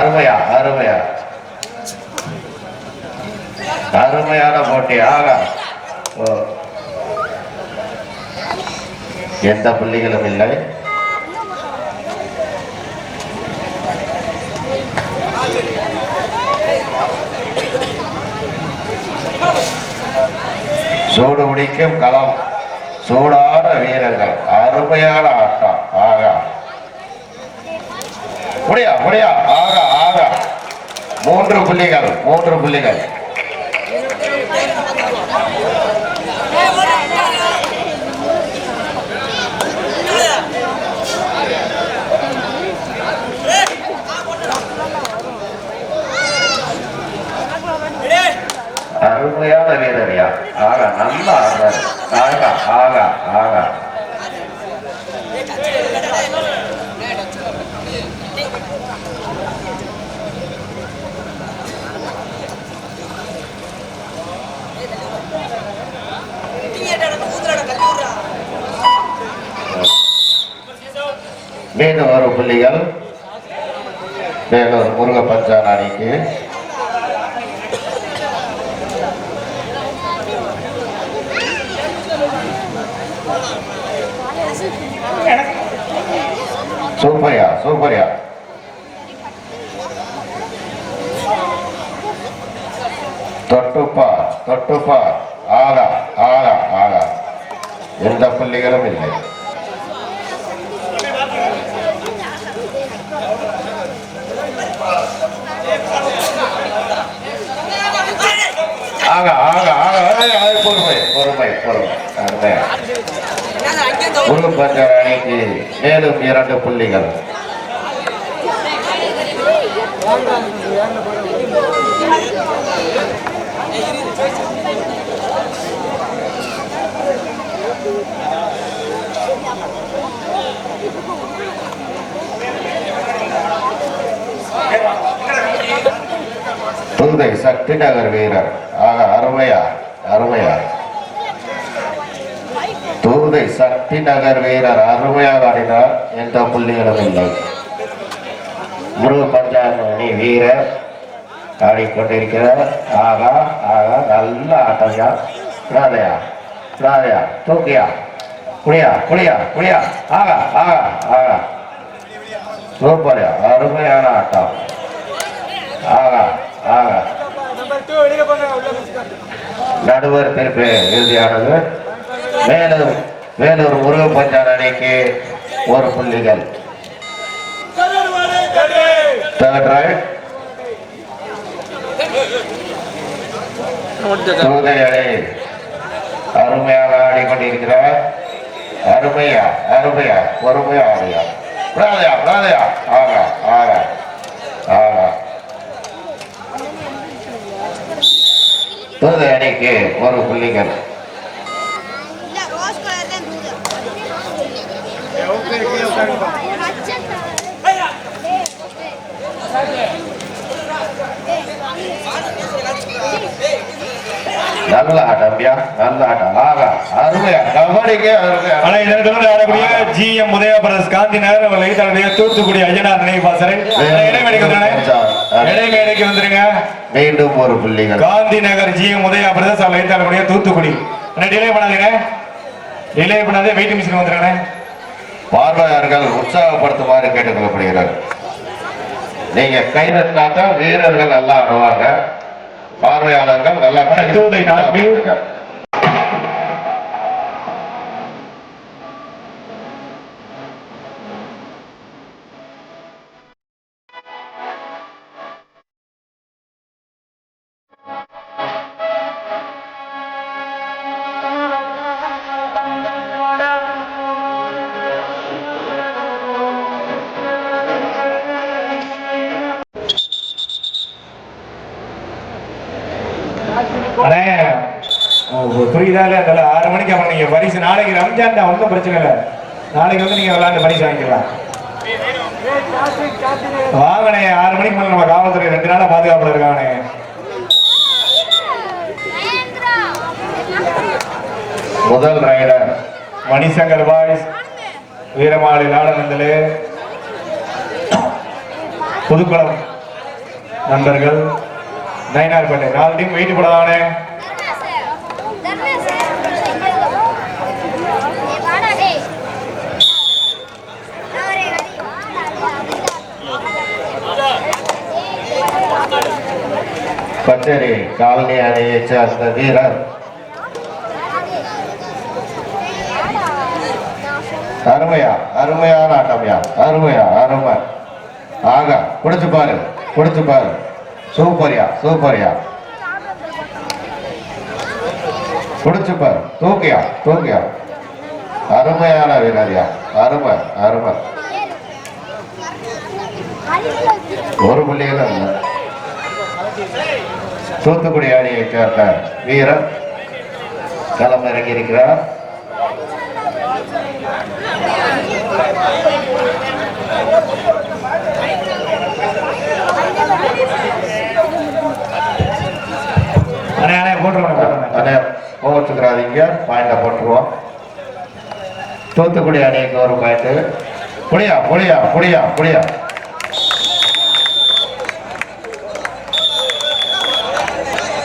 அருமையா அருமையா. அருமையான போட்டி ஆகா. எந்த பிள்ளைகளும் இல்லை. சூடு பிடிக்கும் களம். சூடான வீரர்கள். அருமையான ஆட்டம். ஆகா. முடியா முடியா. மூன்று புள்ளிகள் மூன்று புள்ளிகள். அருமையான வீரரியா. ஆகா நல்ல ஆடுறாரு ஆகா ஆகா ஆகா. மீண்டும் ஒரு புள்ளிகள். வேலூர் முருக பஞ்சான் சூப்பரியா சூப்பரியா. தொட்டுப்பா தொட்டுப்பா ஆகா ஆகா ஆகா. எந்த புள்ளிகளும் இல்லை. ஆகா ஆகா ஆகா. பொறுமை பொறுமை பொறுமை பஞ்சார் அணிக்கு மேலும் இரண்டு புள்ளிகள். புதுவை சக்தி நகர் வீரர். ஆக அருமையா அருமையா தூதை சக்தி நகர் வீரர் அருமையாக ஆடினார் எந்த புள்ளிகளும் இல்லை. முருக பஞ்சாயத்து வீரர் ஆடிக்கொண்டிருக்கிறார். ஆகா ஆகா நல்ல ஆட்டம்யா. ராதையா ராதையா தூக்கியா குளியா குளியா குளியா ஆகா ஆகா ஆகா. சூப்பர்யா அருமையான ஆட்டம். ஆகா ஆகா. நடுவர் தீர்ப்பு இறுதியானது மேலும் வேலூர் முருக பஞ்சான் அணிக்கு ஒரு புள்ளிகள். அருமையாக ஆடிக்கொண்டிருக்கிறார். அருமையா அருமையா பொறுமையா ஆடியா பிராதையா பிராதையா ஆகா ஆகா. தூதை அணிக்கு ஒரு புள்ளிகள். நல்ல ஆட்டம்யா நல்ல ஆட்டம். ஆகா அருமையா கபடிக்கு ஆனா இடத்துல ஆடக்கூடிய ஜி எம் உதயா பிரதேஷ் காந்தி நகர் அவர்கள் தூத்துக்குடி ஐயனார் நினைவு பாசறை. இடைமேடைக்கு வந்துருங்க. மீண்டும் ஒரு புள்ளிகள். காந்தி நகர் ஜி உதயா அவர்கள் லைட்டாளுடைய தூத்துக்குடி. டிலே பண்ணாதீங்க. டிலே பண்ணாதே வெயிட் மிஷின் வந்துருங்க பார்வையாளர்கள் உற்சாகப்படுத்துமாறு கேட்டுக்கொள்ளப்படுகிறார் நீங்க கை தட்டினாத்தான் வீரர்கள் நல்லா ஆடுவாங்க பார்வையாளர்கள் நல்லா அண்ணே புரியுதா இல்ல தெரியல ஆறு மணிக்கு அப்புறம் நீங்க பரிசு நாளைக்கு ரம்ஜான் தான் ஒன்றும் பிரச்சனை இல்லை. நாளைக்கு வந்து நீங்க விளாண்டு பரிசு வாங்கிக்கலாம். வாங்கண்ணே ஆறு மணிக்கு மேல நம்ம காவல்துறை ரெண்டு நாளா பாதுகாப்புல இருக்கானே முதல் ரைடர் மணிசங்கர் பாய்ஸ் வீரமாளி நாடனந்தலு புதுக்குளம் நண்பர்கள் நயினார்பேட்டை நாலு டீம் வெயிட் போடலானே பச்சரி காலனி அணியைச் சேர்ந்த வீரர். அருமையா அருமையான ஆட்டம்யா அருமையா அருமை. ஆகா குடிச்சு பாரு குடிச்சு பாரு. சூப்பர்யா சூப்பர்யா குடிச்சு பாரு. தூக்கியா தூக்கியா. அருமையான வீரர்யா. அருமை அருமை. ஒரு புள்ளிகளும் இல்லை. தூத்துக்குடி அணியைச் சேர்ந்த வீரர் களம் இறங்கி இருக்கிறார். அண்ணே அண்ணே போட்டுருவாங்க. போட்டுருவாங்க அதே கோவச்சுக்கிறாதீங்க பாயிண்ட போட்டுருவோம். தூத்துக்குடி அணிக்கு ஒரு பாயிண்ட். புளியா புளியா புளியா புளியா.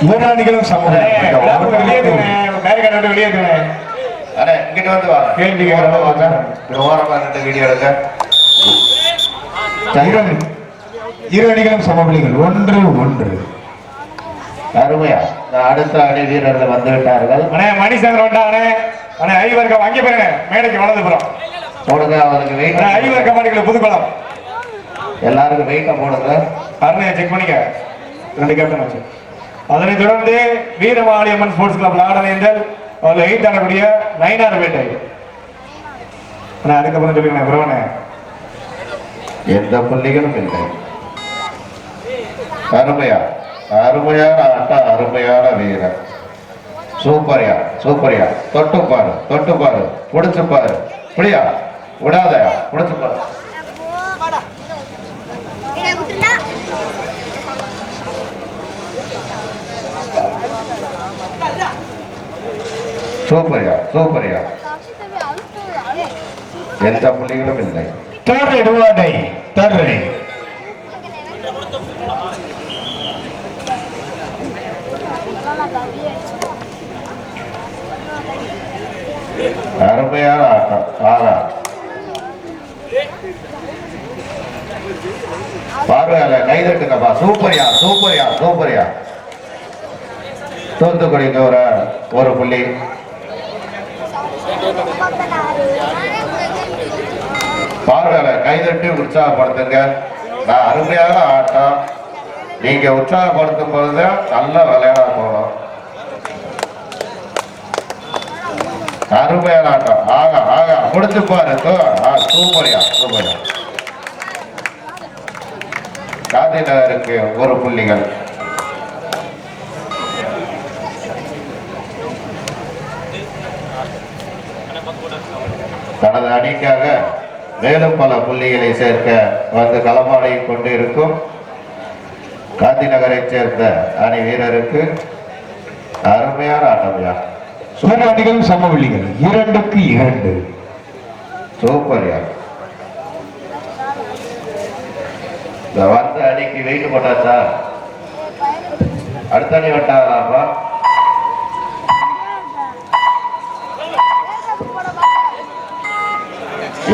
இரு அணிகளும் விட்டு வெளியேற்றுங்க அண்ணே இங்கிட்டு வந்து வாங்க. கேள்வி கேட்கறதா வாங்க. இங்க ஓரமா நின்று வீடியோ இரு அணி- இரு அணிகளும் சமபலிகள் ஒன்று ஒன்று. அருமையா. அடுத்த அணி வீரர்கள் வந்து விட்டார்கள். அண்ணே மணிசங்கர் வந்தானே அண்ணே. ஐவர்க்கம் அங்கே பாருங்க மேடைக்கு வலதுபுறம் போடுங்க அவருக்கு வெயிட் ஐவர்க்கம் மாடிக்கல புதுக்குளம். எல்லாருக்கும் வெயிட்ட போடுங்க. அருணையை செக் பண்ணிக்க. ரெண்டு கேப்டன் வச்சு. அதனைத் தொடர்ந்து வீரமாளியம்மன் ஸ்போர்ட்ஸ் கிளப் லாடனேந்தல் அதில் எயிட் ஆடக்கூடிய நயினார் வேட்டை. அண்ணா அதுக்கப்புறம் சொல்லுங்க பிரவனே எந்த புள்ளிகளும் இல்லை. அருமையா? அருமையான ஆட்டம் அருமையான வீரர். சூப்பர்யா சூப்பர்யா தொட்டு பாரு தொட்டு பாரு. புடிச்சு பாரு. புளியா விடாதயா புடிச்சு பாரு. சூப்பர்யா சூப்பர்யா எந்த புள்ளிகளும் இல்லை. தேர்ட் எடுவாடை தேர்ட் அருமையான ஆட்டம் ஆகா பார்வையால கைதட்டுங்கப்பா சூப்பர்யா சூப்பர்யா சூப்பர்யா. தூத்துக்குடிக்கு ஒரு ஒரு புள்ளி. பார்வையால கைதட்டி உற்சாகப்படுத்துங்க. நான் அருமையான ஆட்டம். நீங்க உற்சாகப்படுத்தும் பொழுது நல்ல விளையாட போகணும் அருமையான ஆட்டம் ஆகா ஆகா முடிச்சு பாரு. சூப்பரியா சூப்பரியா சூப்பர்யா காந்தி நகருக்கு ஒரு புள்ளிகள். தனது அணிக்காக மேலும் பல புள்ளிகளை சேர்க்க வந்து களமாடி கொண்டு இருக்கும் காந்தி நகரை சேர்ந்த அணி வீரருக்கு அருமையான ஆட்டம்யா. அணிகளும் சமவெளிகள். இரண்டுக்கு இரண்டு. சூப்பர்யா இந்த வந்த அணிக்கு வெயிட் போட்டாச்சா? அடுத்த அணி வட்டாங்களாப்பா?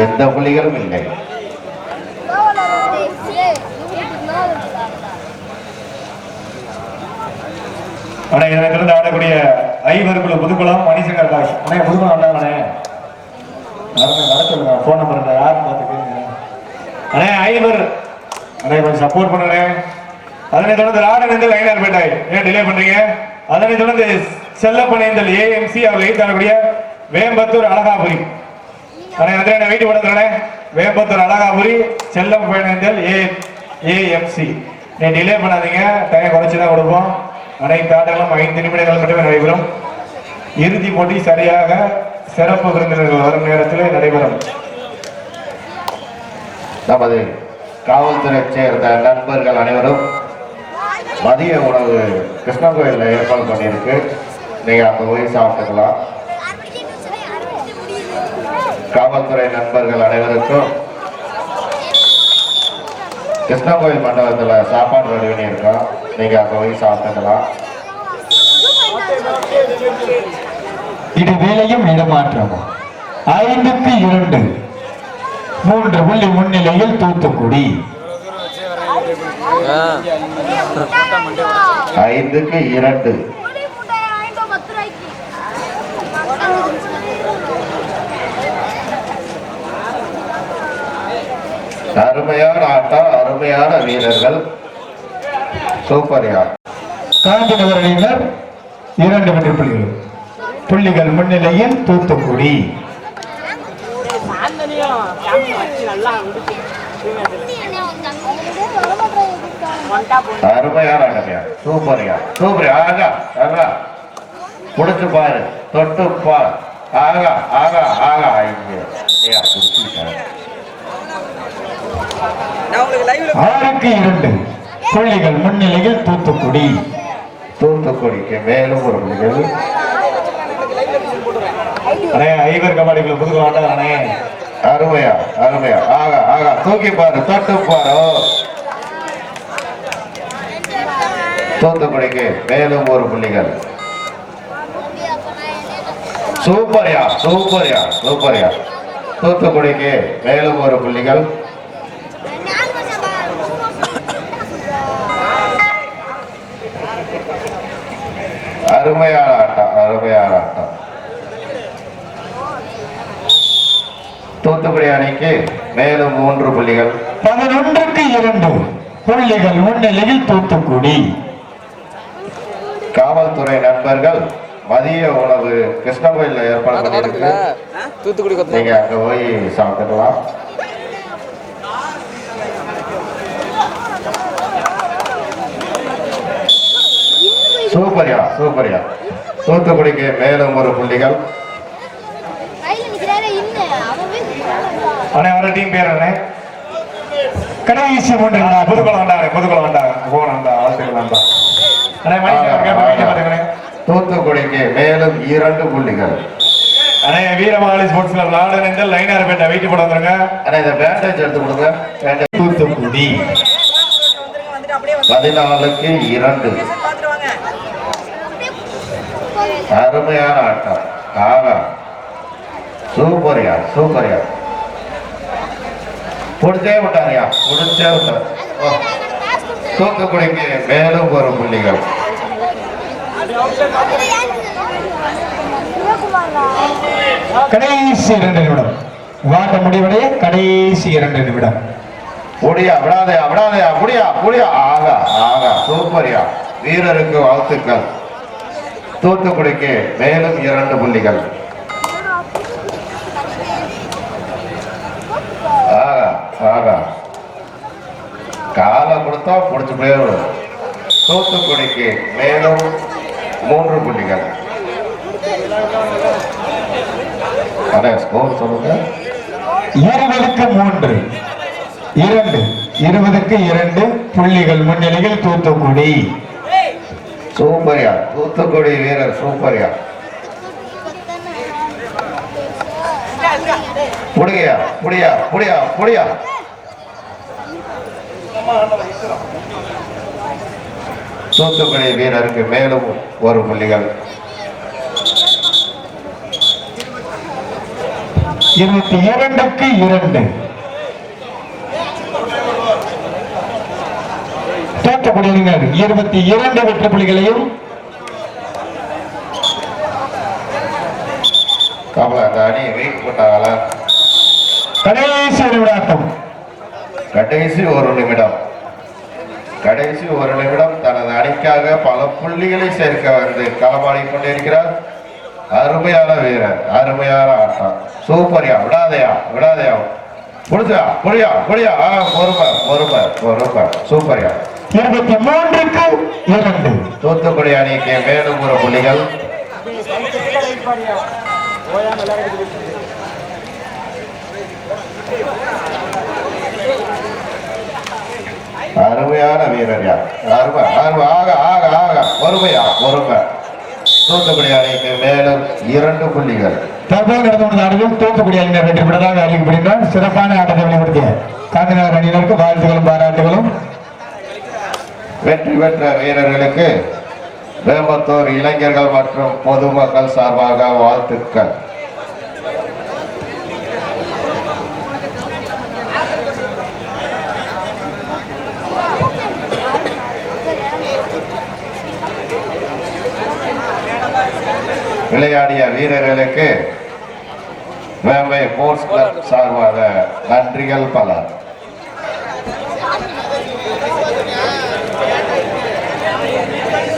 எந்த புள்ளிகளும் இல்லை. அண்ணா இதனை தொடர்ந்து ஆடக்கூடிய ஐவருக்குள்ள புதுக்குளம் மணிசங்கர் தாஷ் அண்ணே புதுக்குளம் வந்தாங்கண்ணே அண்ணே வர சொல்லுங்க ஃபோன் நம்பர் இருந்தா யாருன்னு பார்த்து கேளுங்க அண்ணே ஐவர். அண்ணே கொஞ்சம் சப்போர்ட் பண்ணுண்ணே அதனை தொடர்ந்து ராடனேந்தல் லைனர் பேட்டாய் ஏன் டிலே பண்றீங்க? அதனை தொடர்ந்து செல்லப்பனேந்தல் ஏஎம்சி அவர் எயித் தரக்கூடிய வேம்பத்தூர் அழகாபுரி. அண்ணே அதே என்ன வெயிட் பண்ணுறேன் வேம்பத்தூர் அழகாபுரி செல்லம் பயணேந்தல் ஏ ஏஎம்சி நீ டிலே பண்ணாதீங்க. டைம் குறைச்சி தான் கொடுப்போம். அனைத்து ஆட்டங்களும் ஐந்து நிமிடங்கள் மட்டுமே நடைபெறும். இறுதி போட்டி சரியாக சிறப்பு விருந்தினர்கள் வரும் நேரத்தில் நடைபெறும். நமது காவல்துறை சேர்ந்த நண்பர்கள் அனைவரும் மதிய உணவு கிருஷ்ணகோயிலில் ஏற்பாடு பண்ணியிருக்கு. நீங்கள் அங்கே போய் சாப்பிட்டுக்கலாம். காவல்துறை நண்பர்கள் அனைவருக்கும் கிருஷ்ணகோயில் மண்டபத்தில் சாப்பாடு ரெடி பண்ணியிருக்கோம். நீங்கள் போய் இது வேலையும் இடமாற்றமும் ஐந்துக்கு இரண்டு. மூன்று புள்ளி முன்னிலையில் தூத்துக்குடி. ஐந்துக்கு இரண்டு. அருமையான ஆட்டம் அருமையான வீரர்கள். சூப்பர்யா. காந்தி நகர் அணியினர் இரண்டு வெற்றி புள்ளிகள். புள்ளிகள் முன்னிலையில் தூத்துக்குடி. முடிச்சு அருமையான ஆட்டம்யா சூப்பர்யா. சூப்பர் ஆகா ஆகா. புடிச்சு பாரு. தொட்டு பார் ஆகா ஆகா ஆகா. லைவ்ல ஆறுக்கு இரண்டு. புள்ளிகள் முன்னிலையில் தூத்துக்குடி. தூத்துக்குடிக்கு மேலும் ஒரு புள்ளிகள் அண்ணே ஐவர் கபாடிக்குள்ள புதுக்க வந்தாங்க அருமையா அருமையா. ஆகா ஆகா தூக்கி பாரு தொட்டு பாரு. தூத்துக்குடிக்கு மேலும் ஒரு புள்ளிகள். சூப்பர்யா சூப்பர்யா சூப்பர்யா. தூத்துக்குடிக்கு மேலும் ஒரு புள்ளிகள் நாலு வருஷம் பா- மூணு வருஷம். அருமையான ஆட்டம் அருமையான ஆட்டம் தூத்துக்குடி அணிக்கு மேலும் மூன்று புள்ளிகள். பதினொன்றுக்கு இரண்டு புள்ளிகள் முன்னிலையில் தூத்துக்குடி. காவல்துறை நண்பர்கள் மதிய உணவு கிருஷ்ணகோயில்ல ஏற்பாடு பண்ணியிருக்கு. தூத்துக்குடி நீங்க அங்க போய் சாப்பிட்டுக்கலாம். சூப்பர்யா சூப்பர்யா. தூத்துக்குடிக்கு மேலும் ஒரு புள்ளிகள். அண்ணே வர டீம் பேர் அண்ணே. கடைசி மூன்று ஆ, வினாக்கள். புதுக்குளம் வந்தாங்க போன வந்தா அண்ணே தூத்துக்குடிக்கு மேலும் இரண்டு புள்ளிகள். அண்ணே வீரமாளி ஸ்போர்ட்ஸ் கிளப் லாடனங்கள் லைனார் பேட்டை வெயிட் போட வந்துருங்க. ஆனா இந்த பேண்டேஜ் எடுத்து கொடுங்க. பேண்டேஜ் தூத்துக்குடி. பதினாலுக்கு இரண்டு. அருமையான ஆட்டம். ஆகா சூப்பர்யா சூப்பர்யா புடிச்சே விட்டாருயா? புடிச்சே விட்டார். ஓ, மேலும் ஒரு புள்ளிகள். கடைசி இரண்டு நிமிடம். வாட்ட முடிவடைய கடைசி இரண்டு நிமிடம். புடியா விடாதயா விடாதயா புடியா புடியா. ஆகா ஆகா சூப்பர்யா வீரருக்கு வாழ்த்துக்கள். தூத்துக்குடிக்கு மேலும் இரண்டு புள்ளிகள். ஆகா ஆகா காலை கொடுத்தா பிடிச்சு போயிடும். தூத்துக்குடிக்கு மேலும் மூன்று புள்ளிகள். அண்ணே ஸ்கோர் சொல்லுங்க. இருபதுக்கு மூன்று. இரண்டு. இருபதுக்கு இரண்டு புள்ளிகள் முன்னிலையில் தூத்துக்குடி. சூப்பர்யா தூத்துக்குடி வீரர் சூப்பர்யா புடியா புடியா புடியா புடியா தூத்துக்குடி வீரருக்கு மேலும் ஒரு புள்ளிகள். இருபத்தி இரண்டுக்கு இரண்டு. தூத்துக்குடி இருபத்தி இரண்டு வெற்றி புள்ளிகளையும் கடைசி நிமிடம். கடைசி ஒரு நிமிடம். கடைசி ஒரு நிமிடம் தனது அணிக்காக பல புள்ளிகளை சேர்க்க வந்து களமாடி கொண்டிருக்கிறார். அருமையான வீரர் அருமையான ஆட்டம். சூப்பர்யா விடாதையா விடாதையா. புடிச்சா புரியா புரியா ஆ, பொறுமை பொறுமை பொறுமை. சூப்பர்யா இருபத்தி மூன்றுக்கு இரண்டு. தூத்துக்குடி அணிக்கு மேலும் ஒரு புள்ளிகள் அருமையான வீரர் யார்? அருமை அருமை ஆக ஆக ஆக. பொறுமையா பொறுமை. தூத்துக்குடி அணிக்கு மேலும் இரண்டு புள்ளிகள் தற்போது நடந்து கொண்ட ஆட்டத்தில் தூத்துக்குடி அணியினர் வெற்றி பெற்றதாக அறிவிக்கப்படுகிறார் சிறப்பான ஆட்டத்தை வெளிப்படுத்திய காந்திநகர் அணியினருக்கு வாழ்த்துகளும் பாராட்டுகளும். வெற்றி பெற்ற வீரர்களுக்கு வேம்பத்தூர் இளைஞர்கள் மற்றும் பொதுமக்கள் சார்பாக வாழ்த்துக்கள். விளையாடிய வீரர்களுக்கு வேம்பை ஸ்போர்ட்ஸ் கிளப் சார்பாக நன்றிகள் பல